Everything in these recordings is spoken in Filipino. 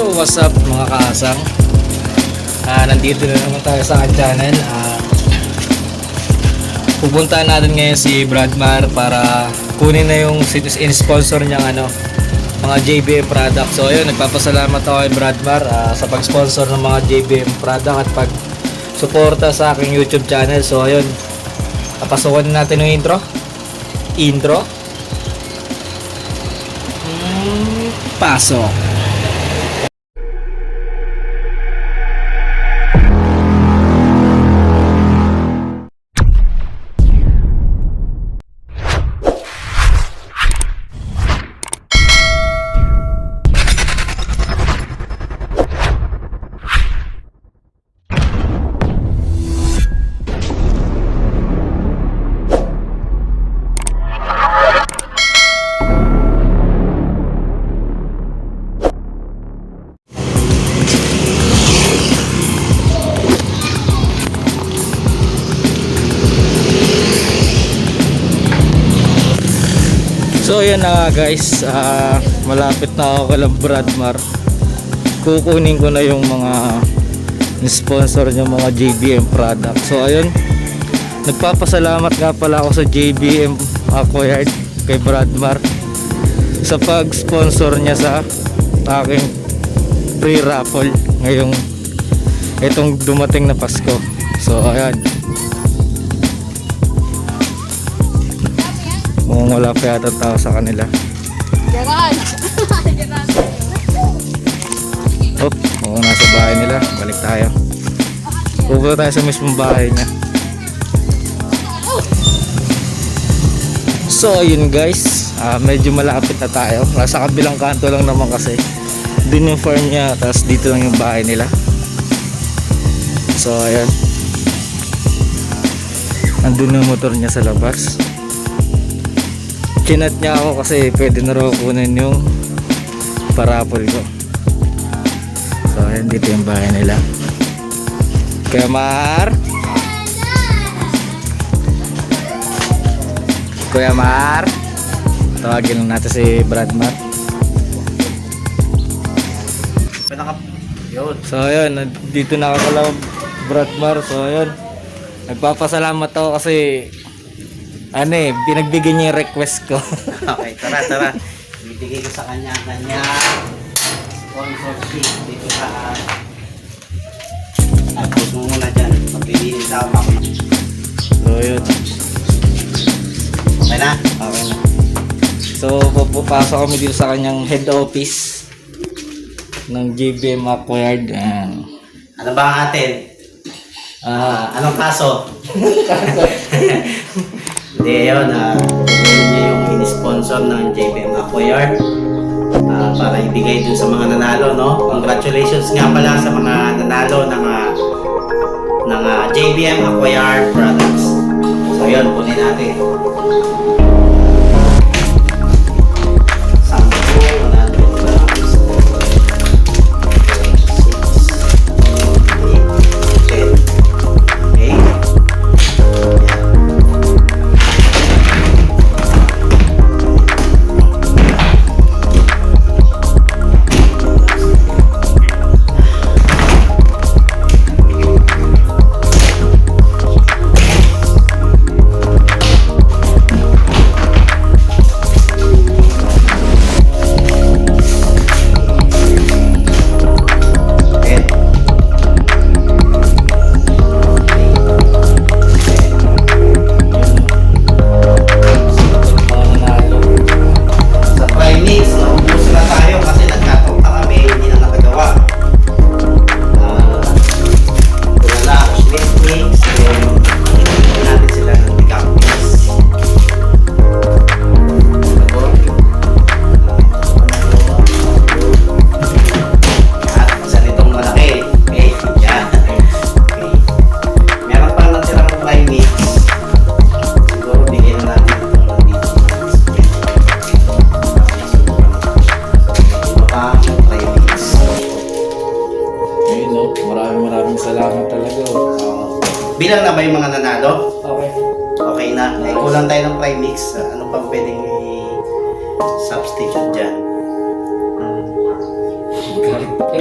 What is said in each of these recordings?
So, what's up mga kaasang? Ah, nandito na naman tayo sa aking channel. Ah, pupuntahan natin ngayon si Bradmar para kunin na yung in-sponsor niyang ano, mga JBM product. So, ayun, nagpapasalamat ako kay Bradmar ah, sa pag-sponsor ng mga JBM product at pag suporta sa aking YouTube channel. So, ayun, papasukan natin yung intro. Intro. Mm, pasok. Na nga guys, Ah, malapit na ako kay Bradmar. Kukunin ko na yung mga sponsor niya mga JBM product. So ayun, nagpapasalamat nga pala ako sa JBM Acquired kay Bradmar sa pag-sponsor niya sa aking free raffle ngayong itong dumating na Pasko. So ayan, mukhang wala pa yata tao sa kanila. Garan! Hop, mukhang nasa bahay nila. Balik tayo. Pupunta tayo sa mismong bahay niya. So, ayun guys. ah, medyo malapit na tayo. Nasa kabilang kanto lang naman kasi. Dun yung farm niya, tapos dito lang yung bahay nila. So, ayun. Andun yung motor niya sa labas. Chinat niya ako kasi pwede na raw kunin yung parapol ko. So, ayan dito yung bahay nila. Kuya Mar. Kuya Mar. Tawagin lang natin si Brad Mar. So, ayun. Dito na ako kala Brad Mar. So, ayun. Nagpapasalamat ako kasi ano eh, pinagbigyan niya yung request ko. Okay, tara, tara. Bibigay ko sa kanya ang kanya sponsorship dito sa... Tapos mo muna dyan. Magbibili daw ako. so, ayun. Okay na? Okay na. So, pupasok kami dito sa kanyang head office ng JBM Acquired. Ayan. Ano ba ang atin? Ah, anong kaso? Yun. Ah, yun niya yung in-sponsor ng JBM Acquired. Ah, para ibigay dun sa mga nanalo, no? Congratulations nga pala sa mga nanalo ng ah, ng ah, JBM Acquired products. So yun, kunin natin.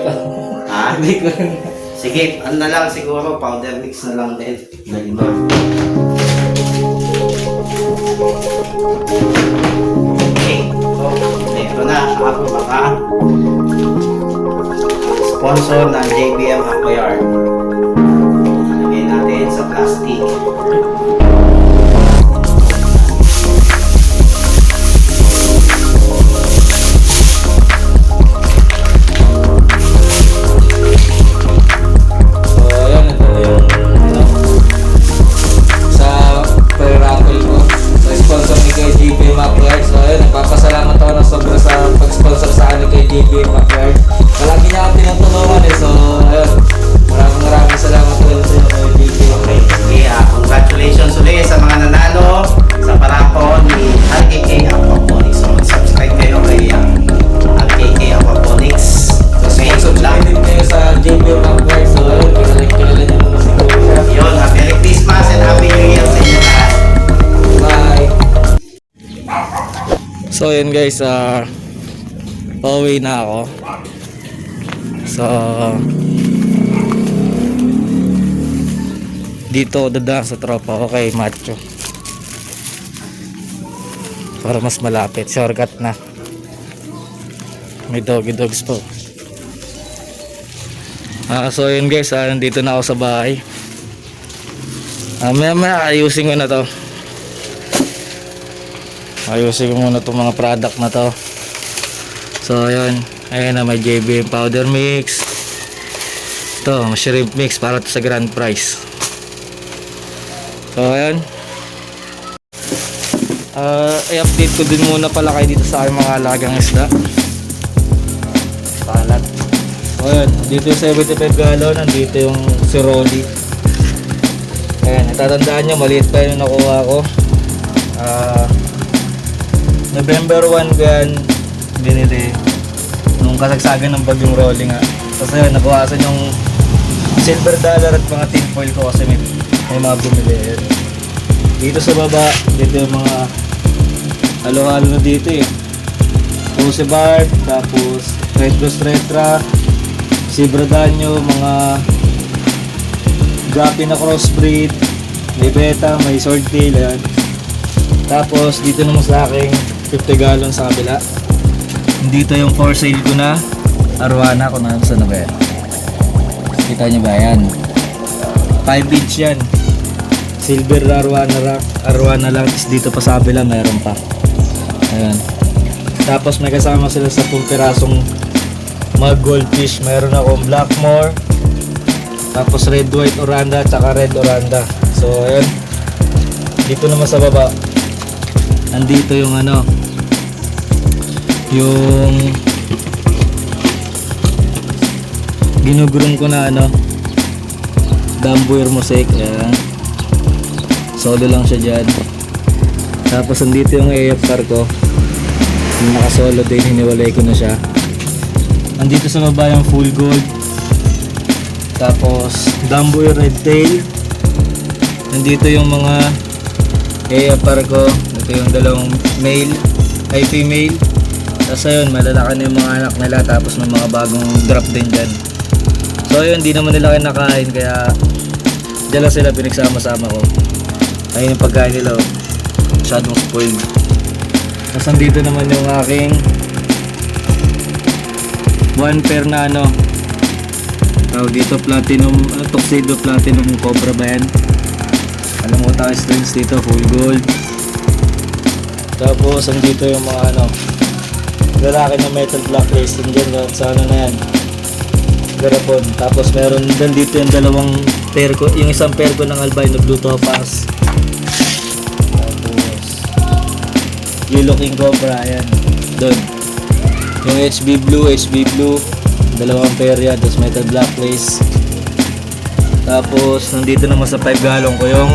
Ikaw. Ha? Hindi ko Sige, ano na lang siguro, powder mix na lang din. Lagi mo. Okay. So, ito na. Ako baka sponsor ng JBM Aquayard. Lagay natin sa plastic. So yun guys, ah pauwi na ako. So dito dadaan sa tropa ko kay Macho. Para mas malapit, shortcut na. May doggy dogs po. Ah, so yun guys, ah, nandito na ako sa bahay. Ah, maya maya ayusin ko na to ayusin ko muna itong mga product na to. So ayun ayun na may JBM powder mix. Ito shrimp mix para to sa grand prize so ayun Ah, i-update ko din muna pala kayo dito sa aking mga alagang isda. Palat so ayun dito yung 75 gallon nandito yung si Rolly. Ayan natatandaan nyo maliit pa yung nakuha ko. Ah November 1 ko yan binili nung kasagsagan ng bagyong rolling nga. Tapos ayun, nakuhasan yung silver dollar at mga tin foil ko kasi may, may mga bumili. Ayun. Dito sa baba, dito yung mga halo-halo na dito eh. Puse barb, tapos red ghost retra, zebra danyo, mga gapi na crossbreed, may beta, may swordtail, ayan. Tapos dito naman sa aking 50 gallon sa kabila. Dito yung for sale ko na arwana ko na saan na ba yan? Kita nyo ba yan? 5 inch yan. Silver arwana, ra- arwana lang. Tapos dito pa sa kabila meron pa. Ayan. Tapos may kasama sila sa 10 pirasong mga goldfish. Meron akong blackmore. Tapos red white oranda tsaka red oranda. So ayan. Dito naman sa baba nandito yung ano yung ginugurong ko na ano bamboo mosaic ayan solo lang siya dyan. Tapos nandito yung AFR ko. Yung nakasolo din hiniwalay ko na siya. Nandito sa baba yung full gold. Tapos bamboo red tail. Nandito yung mga AFR ko. Ito yung dalawang male. Ay female tapos ayun malalaki na yung mga anak nila tapos may mga bagong drop din dyan. So ayun hindi naman nila kinakain kaya dyan lang sila pinagsama-sama ko. Ayun yung pagkain nila oh. masyadong spoiled. Tapos nandito naman yung aking one pair na ano tawag dito platinum ano, tuxedo platinum cobra ba yan? Alam mo tayo strings dito full gold. Tapos andito yung mga ano lalaki na metal black lace din dyan sa ano na yan. Garapon tapos meron din dito yung dalawang pair ko yung isang pair ko ng albino blue topaz. Tapos yellow king cobra yan doon yung HB blue HB blue dalawang pair yan tapos metal black lace tapos nandito naman sa 5 galong ko yung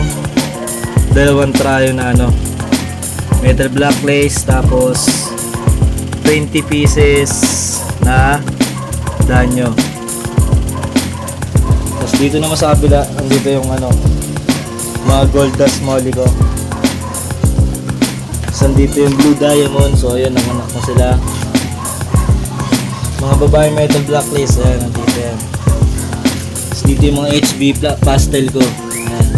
dalawang trayo na ano metal black lace tapos 20 pieces na danyo tapos dito naman sa kabila nandito yung ano mga gold dust molly ko tapos nandito yung blue diamond so ayun nanganak na sila Mga babae metal blacklist, ayan, nandito yan. Tapos dito yung mga HB pastel ko. Ayan.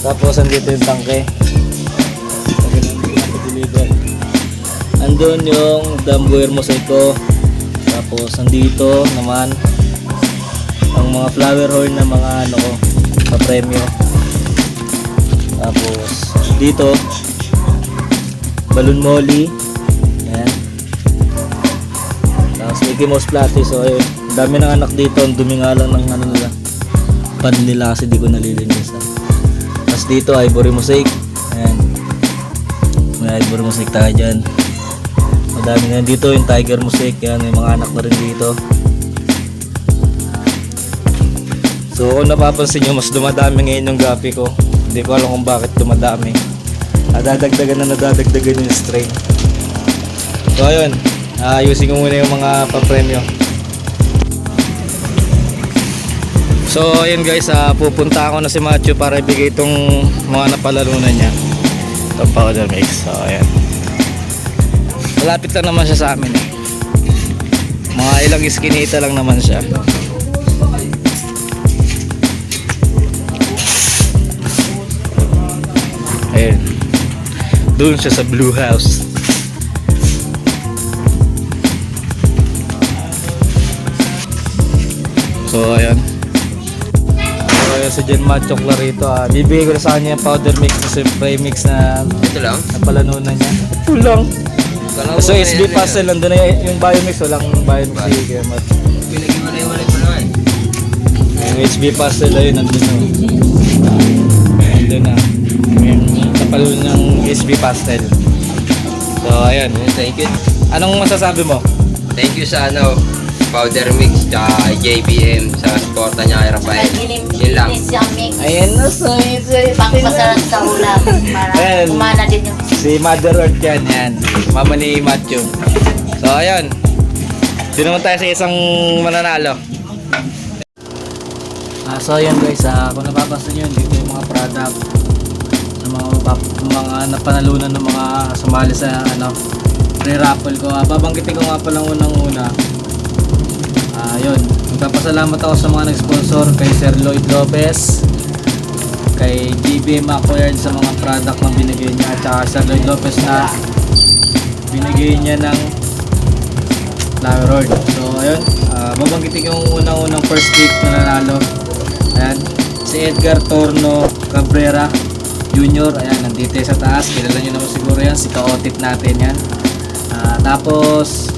Tapos andito yung tangke. Sabi Andun yung Dambuer mosaic ko. Tapos andito naman ang mga flower horn na mga ano ko, pa-premyo. Tapos dito balloon molly. Ayan. Tapos Mickey Mouse Platy. So ayun, ang dami ng anak dito. Ang dumi nga lang ng ano nila. Pan nila kasi di ko nalilinisan. Tapos dito Ivory Mosaic. Ayan. May Ivory Mosaic tayo dyan. Madami na dito yung Tiger Mosaic. Yan, may mga anak na rin dito. So kung napapansin nyo, mas dumadami ngayon yung gapi ko. Hindi ko alam kung bakit dumadami. Nadadagdagan na nadadagdagan yung strain. So ayun, ayusin ko muna yung mga papremyo. So ayun guys, ah, pupunta ako na si Matthew para ibigay itong mga napalalunan niya. Itong powder mix. So ayan. Malapit lang naman siya sa amin. eh. Mga ilang iskinita lang naman siya. Ayun. Doon siya sa Blue House. So, ayan. So, ayan si Jen Macho Clarito. Ah. Bibigay ko na sa kanya yung powder mix kasi pre-mix na Ito lang? napalanunan niya. Ito lang. So, ano Puzzle, nandun na yung, yung biomix. Walang biomix si yan. Pinag-iwalay-walay ko naman. Yung HB Puzzle ayun, nandun na. Nandun na. Yung napalanunan ng HB Pastel. So, ayan. Thank you. Anong masasabi mo? Thank you sa ano, powder mix tsaka JBM sa sporta niya kay Rafael. Yun lang. Ayan na, so Pangmasarap sa ulam. Para Ayan. kumana din yung Si Mother Earth yan, yan. Mama ni Matthew. So, ayun. Dito naman tayo sa isang mananalo. Ah, so, ayun guys. Ah, kung napapansin nyo, dito yung mga product ng mga, mga napanalunan ng mga sumali sa ano, pre-raffle ko. Ah, babanggitin ko nga pala unang-una. Ah, yun. Magpapasalamat ako sa mga nag-sponsor kay Sir Lloyd Lopez, kay GBM Acquired sa mga product na binigay niya at saka Sir Lloyd Lopez na binigay niya ng road. So ayun, uh, babanggitin ko yung unang-unang first pick na nanalo. Ayan, si Edgar Torno Cabrera Junior. Ayan, nandito sa taas. Kilala niyo naman siguro yan, si Kaotit natin yan. Ah, tapos,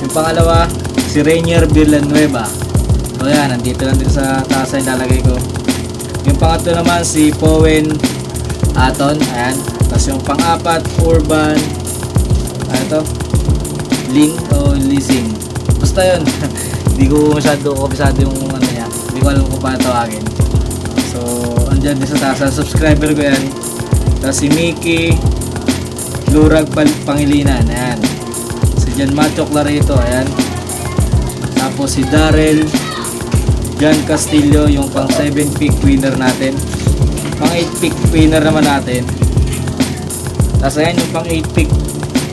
yung pangalawa, si Rainier Villanueva. So ayan, nandito lang din sa taas yung lalagay ko. Yung pangatlo naman si Powen Aton, ayan. Tapos yung pang-apat, Urban, ano to? Ling o Lising. Basta yun. Hindi ko masyado kabisado yung ano niya. Hindi ko alam kung paano tawagin. So, andyan din sa taas. Subscriber ko yan. Tapos si Mickey Lurag Pangilinan. Ayan. Si Jan Macho Clarito. Ayan. Tapos si Darrell John Castillo, yung pang 7 pick winner natin. Pang 8 pick winner naman natin. Tapos ayan yung pang 8 pick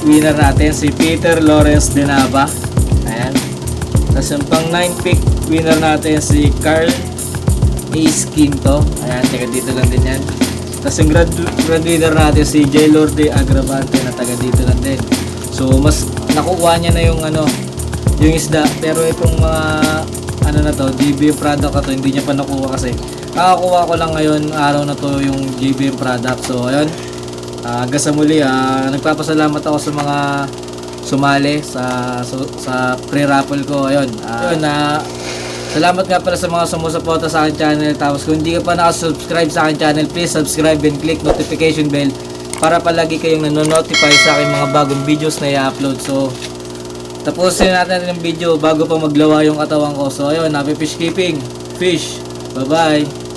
winner natin, si Peter Lawrence Denava. Ayan. Tapos yung pang 9 pick winner natin, si Carl Ace Quinto. Ayan, taga dito lang din yan. Tapos yung grad, grad winner natin, si J. Lorde Agravante na taga dito lang din. So, mas nakukuha niya na yung ano, yung isda. Pero itong mga ano na to, JBM product na to, hindi niya pa nakuha kasi. Kakakuha ko lang ngayon, araw na to yung JBM product. So, ayun. Ah, hanggang sa muli, ah, nagpapasalamat ako sa mga sumali sa sa, sa pre-raffle ko. Ayun. Ah, ayun, na Salamat nga pala sa mga sumusuporta sa akin channel. Tapos kung hindi ka pa nakasubscribe sa akin channel, please subscribe and click notification bell para palagi kayong nanonotify sa aking mga bagong videos na i-upload. So, tapusin natin yung video bago pa maglawa yung katawan ko. So, ayun, happy fish keeping. Fish. Bye-bye.